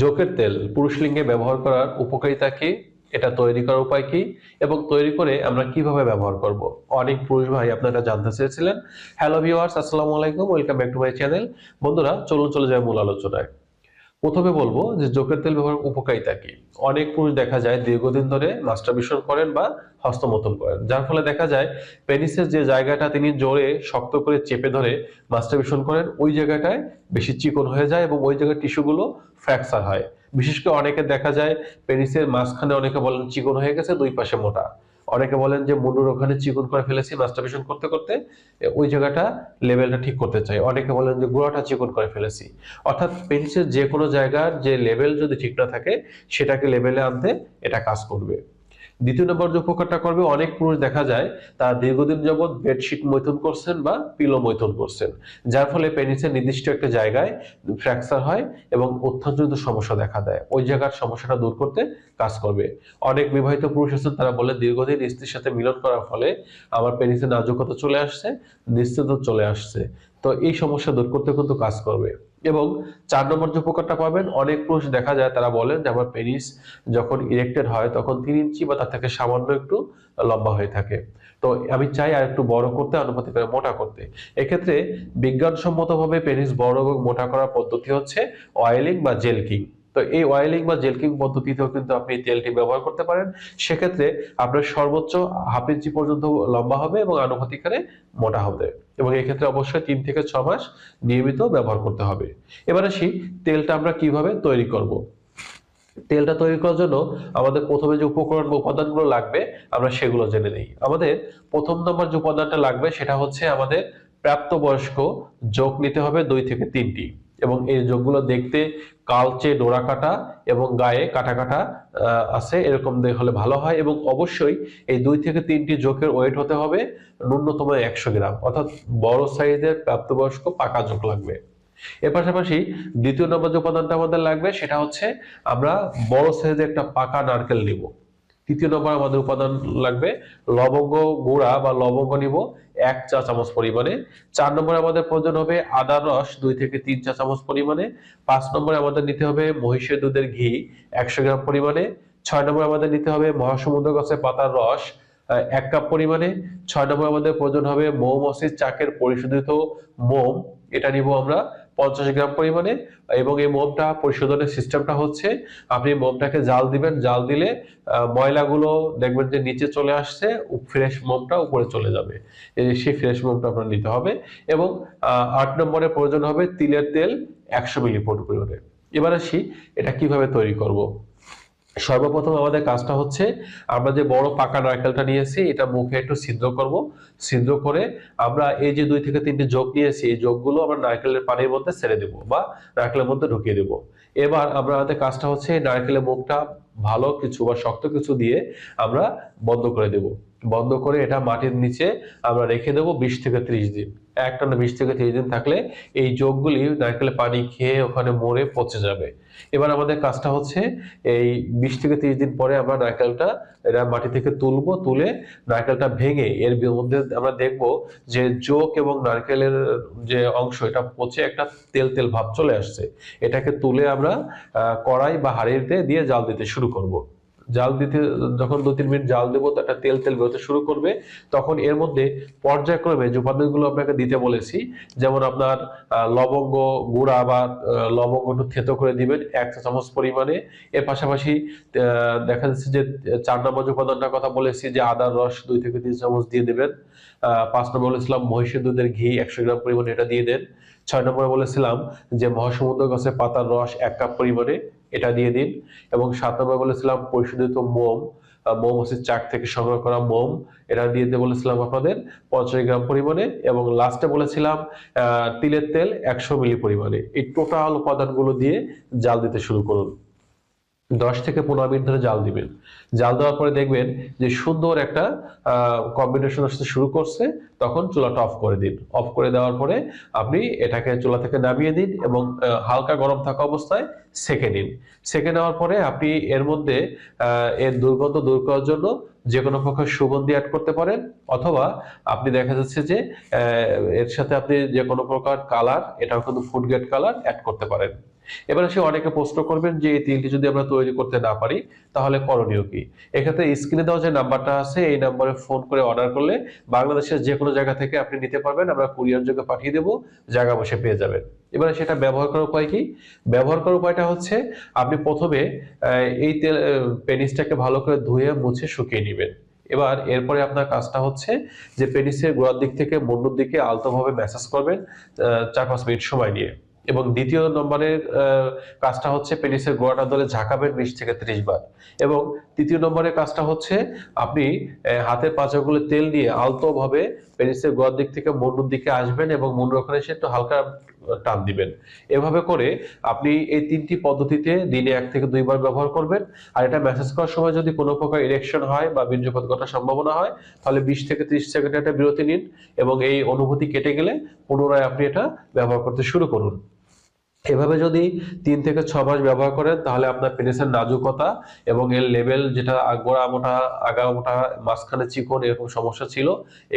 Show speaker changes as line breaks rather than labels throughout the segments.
জোকের তেল পুরুষ লিঙ্গে ব্যবহার করার উপকারিতা কি? এটা তৈরি করার উপায় কি? এবং তৈরি করে আমরা কীভাবে ব্যবহার করব? অনেক পুরুষ ভাই আপনারা জানতে চেয়েছিলেন। হ্যালো ভিউয়ার্স আসসালামু আলাইকুম welcome back to my channel বন্ধুরা, চলুন চলে যায় মূল আলোচনায়। প্রথমে বলব যে জোকের তেল ব্যবহার উপকারিতা কি? অনেক পুরুষ দেখা যায় দীর্ঘদিন ধরে মাস্টারবেশন করেন বা হস্তমতন করেন। যার ফলে দেখা যায় পেনিসের যে জায়গাটা তিনি জোরে শক্ত করে চেপে ধরে মাস্টারবেশন করেন, ওই জায়গাটায় বেশি চিকন হয়ে যায় এবং ওই জায়গার টিস্যুগুলো ফ্র্যাকচার হয়। বিশেষ করে অনেকে দেখা যায় পেনিসের মাঝখানে অনেকে বলেন চিকন হয়ে গেছে, দুই পাশে মোটা। অনেকে বলেন যে মুন্ডুর ওখানে চিকন করে ফেলেছি মাস্টারবেশন করতে করতে ওই জায়গাটা লেভেলটা ঠিক করতে চাই। অনেকে বলেন যে গোড়াটা চিকন করে ফেলেছি। অর্থাৎ পেন্সিল যে কোনো জায়গার যে লেভেল যদি ঠিক না থাকে, সেটাকে লেভেলে আনতে এটা কাজ করবে। দ্বিতীয় নম্বর যে উপকারটা করবে, অনেক পুরুষ দেখা যায়, তারা দীর্ঘদিন যাবৎ বেডশিট মৈথুন করছেন বা পিলো মৈথুন করছেন, যার ফলে পেনিসের নির্দিষ্ট একটা জায়গায় ফ্র্যাকচার হয় এবং অত্যাঞ্জনিত সমস্যা দেখা দেয়। ওই জায়গার সমস্যাটা দূর করতে কাজ করবে। অনেক বিবাহিত পুরুষ আছেন, তারা বলে, দীর্ঘদিন স্ত্রীর সাথে মিলন করার ফলে আমার পেনিসের নাজুকতা চলে আসছে, নিশ্চিত চলে আসছে। তো এই সমস্যা দূর করতে কিন্তু কাজ করবে। এবং চার নম্বর যে উপকারটা পাবেন, অনেক পুরুষ দেখা যায়, তারা বলেন যে, আমার পেনিস যখন ইরেক্টেড হয়, তখন তিন ইঞ্চি বা তার থেকে সামান্য একটু লম্বা হয়ে থাকে। তো আমি চাই আর একটু বড় করতে অনুমতি করে মোটা করতে। এক্ষেত্রে বিজ্ঞানসম্মতভাবে পেনিস বড় এবং মোটা করার পদ্ধতি হচ্ছে অয়েলিং বা জেলকিং তো এই অয়েলিং বা জেলকিং পদ্ধতিতেও কিন্তু আপনি এই তেলটি ব্যবহার করতে পারেন। সেক্ষেত্রে আপনার সর্বোচ্চ হাফ ইঞ্চি পর্যন্ত লম্বা হবে এবং আনুপাতিক হারে মোটা হবে এবং এক্ষেত্রে অবশ্যই তিন থেকে ছ মাস নিয়মিত ব্যবহার করতে হবে। এবার আসি তেলটা আমরা কীভাবে তৈরি করব। তেলটা তৈরি করার জন্য আমাদের প্রথমে যে উপকরণ বা উপাদানগুলো লাগবে, আমরা সেগুলো জেনে নিই। আমাদের প্রথম নম্বর যে উপাদানটা লাগবে সেটা হচ্ছে আমাদের প্রাপ্তবয়স্ক যোগ নিতে হবে দুই থেকে তিনটি। এবং এই যোগগুলো দেখতে কালচে ডোরা কাটা এবং গায়ে কাটা কাটা আছে, এরকম হলে ভালো হয় এবং অবশ্যই এই দুই থেকে তিনটি যোগের ওয়েট হতে হবে ন্যূনতম একশো গ্রাম, অর্থাৎ বড় সাইজের প্রাপ্তবয়স্ক পাকা যোগ লাগবে। এর পাশাপাশি দ্বিতীয় নম্বর যে উপাদানটা আমাদের লাগবে সেটা হচ্ছে আমরা বড় সাইজের একটা পাকা নারকেল নিব। তৃতীয় নম্বর আমাদের উপাদান লাগবে লবঙ্গ গুঁড়া বা লবঙ্গ নিব। এক চা চামচ পরিমাণে, চার নম্বরে আমাদের প্রয়োজন হবে আদার রস, দুই থেকে তিন চা চামচ পরিমাণে, পাঁচ নম্বরে আমাদের নিতে হবে মহিষের দুধের ঘি, একশো গ্রাম পরিমাণে, ছয় নম্বরে আমাদের নিতে হবে মহাসমুদ্র গাছের পাতার রস এক কাপ পরিমাণে, ছয় নম্বরে আমাদের প্রয়োজন হবে মৌমাছির চাকের পরিশোধিত মোম, এটা নিব আমরা পঞ্চাশ গ্রাম পরিমাণে এবং এই মোমটা পরিশোধনের সিস্টেমটা হচ্ছে আপনি মোমটাকে জাল দিবেন, জাল দিলে ময়লাগুলো দেখবেন যে নিচে চলে আসছে ফ্রেশ মোমটা উপরে চলে যাবে। এই সেই ফ্রেশ মোমটা আপনার নিতে হবে এবং আট নম্বরে প্রয়োজন হবে তিলের তেল একশো মিলি পরিমাণে। এবার আসি, এটা কীভাবে তৈরি করব? সর্বপ্রথম আমাদের কাজটা হচ্ছে, আমরা যে বড় পাকা নারকেলটা নিয়েছি এটা মুখে একটু সিদ্ধ করব। সিদ্ধ করে আমরা এই যে দুই থেকে তিনটি যোগ নিয়েছি এই যোগগুলো আমরা নারকেলের পানির মধ্যে ছেড়ে দেব বা নারকেলের মধ্যে ঢুকিয়ে দেব। এবার আমরা আমাদের কাজটা হচ্ছে নারকেলের মুখটা ভালো কিছু বা শক্ত কিছু দিয়ে আমরা বন্ধ করে দেব। বন্ধ করে এটা মাটির নিচে আমরা রেখে দেবো বিশ থেকে ত্রিশ দিন। একটানা বিশ থেকে ত্রিশ দিন থাকলে এই যোগগুলি নারকেলের পানি খেয়ে ওখানে মরে পচে যাবে। এবার আমাদের কাজটা হচ্ছে এই বিশ থেকে ত্রিশ দিন পরে আমরা নারকেলটা এটা মাটি থেকে তুলবো, তুলে নারকেলটা ভেঙে এর মধ্যে আমরা দেখব যে যোগ এবং নারকেলের যে অংশ, এটা পচে একটা তেল তেল ভাব চলে আসছে। এটাকে তুলে আমরা কড়াই বা হাঁড়িতে দিয়ে জাল দিতে শুরু করব। জাল দিতে, যখন দু তিন মিনিট জাল দেবো একটা তেল তেল বেরোতে শুরু করবে। তখন এর মধ্যে পর্যায়ক্রমে যে উপাদানগুলো আপনাকে দিতে বলেছি, যেমন আপনার লবঙ্গ গুঁড়া বা লবঙ্গ একটু থেতো করে দিবেন, এক চামচ পরিমাণে। এর পাশাপাশি দেখা যাচ্ছে যে, চার নম্বর যে উপাদানটার কথা বলেছি, যে আদার রস দুই থেকে তিন চামচ দিয়ে দেবেন। পাঁচ নম্বর বলেছিলাম মহিষের দুধের ঘি একশো গ্রাম পরিমাণে এটা দিয়ে দেন। ছয় নম্বরে বলেছিলাম যে মহাসমুদ্র গাছের পাতার রস এক কাপ পরিমাণে। এটা দিয়ে দিন। এবং সাত নম্বর বলেছিলাম পরিশোধিত মোম মোম হচ্ছে চাক থেকে সংগ্রহ করা মোম। এটা দিয়ে দিতে বলেছিলাম আপনাদের পঞ্চাশ গ্রাম পরিমাণে এবং লাস্টে বলেছিলাম তিলের তেল একশো মিলি পরিমাণে। এই টোটাল উপাদানগুলো দিয়ে জাল দিতে শুরু করুন। দশ থেকে পনেরো মিনিট ধরে জাল দিবেন। জাল দেওয়ার পরে দেখবেন যে সুন্দর একটা কম্বিনেশন আসতে শুরু করছে, তখন চুলাটা অফ করে দিন। অফ করে দেওয়ার পরে আপনি এটাকে চুলা থেকে নামিয়ে দিন এবং হালকা গরম থাকা অবস্থায় সেকে নিন। সেকে নেওয়ার পরে আপনি এর মধ্যে এর দুর্গন্ধ দূর করার জন্য যে কোনো প্রকার সুগন্ধি অ্যাড করতে পারেন অথবা আপনি দেখা যাচ্ছে যে এর সাথে আপনি যে কোনো প্রকার কালার এটাও কিন্তু ফুড গ্রেড কালার অ্যাড করতে পারেন। এবার সে অনেকে প্রশ্ন করবেন যে এই তিনটি যদি আমরা তৈরি করতে না পারি, তাহলে করণীয় কি? এক্ষেত্রে স্ক্রিনে দেওয়া যে নাম্বারটা আছে, এই নাম্বারে ফোন করে অর্ডার করলে বাংলাদেশের যে কোনো জায়গা থেকে আপনি নিতে পারবেন। আমরা কুরিয়ার যোগে পাঠিয়ে দেবো, জায়গা বসে পেয়ে যাবেন। এবারে সেটা ব্যবহার করার উপায় কি? ব্যবহার করার উপায়টা হচ্ছে, আপনি প্রথমে এই তেল পেনিসটাকে ভালো করে ধুয়ে মুছে শুকিয়ে নেবেন। এবার এরপরে আপনার কাজটা হচ্ছে যে পেনিসের গোড়ার দিক থেকে মুন্ডুর দিকে আলতোভাবে ম্যাসাজ করবেন চার পাঁচ মিনিট সময় নিয়ে। এবং দ্বিতীয় নম্বরের কাজটা হচ্ছে পেনিসের গোড়াটা ধরে ঝাঁকাবেন বিশ থেকে ত্রিশ বার। এবং তৃতীয় নম্বরের কাজটা হচ্ছে আপনি হাতের পাঁচাগুলো তেল দিয়ে আলতোভাবে পেনিসের গোয়ার দিক থেকে মুন্ডুর দিকে আসবেন এবং মুন্ডুর ওখানে এসে একটু হালকা টান দিবেন। এভাবে করে আপনি এই তিনটি পদ্ধতিতে দিনে এক থেকে দুইবার ব্যবহার করবেন। আর এটা মেসেজ করার সময় যদি কোনো প্রকার ইরেকশন হয় বা বীর্যপাত ঘটার সম্ভাবনা হয়, তাহলে বিশ থেকে ত্রিশ সেকেন্ড একটা বিরতি নিন এবং এই অনুভূতি কেটে গেলে পুনরায় আপনি এটা ব্যবহার করতে শুরু করুন। এভাবে যদি তিন থেকে ছ মাস ব্যবহার করেন, তাহলে আপনার পেনিসের নাজুকতা এবং এর লেভেল যেটা গোড়া মোটা, আগা মোটা, মাঝখানে চিকন এরকম সমস্যা ছিল,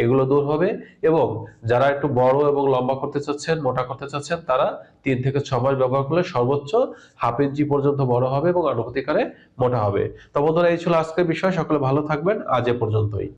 এগুলো দূর হবে এবং যারা একটু বড় এবং লম্বা করতে চাচ্ছেন, মোটা করতে চাচ্ছেন, তারা তিন থেকে ছ মাস ব্যবহার করলে সর্বোচ্চ হাফ ইঞ্চি পর্যন্ত বড় হবে এবং অনুভূতিকারে মোটা হবে। তো বন্ধুরা, এই ছিল আজকের বিষয়। সকলে ভালো থাকবেন। আজ এ পর্যন্তই।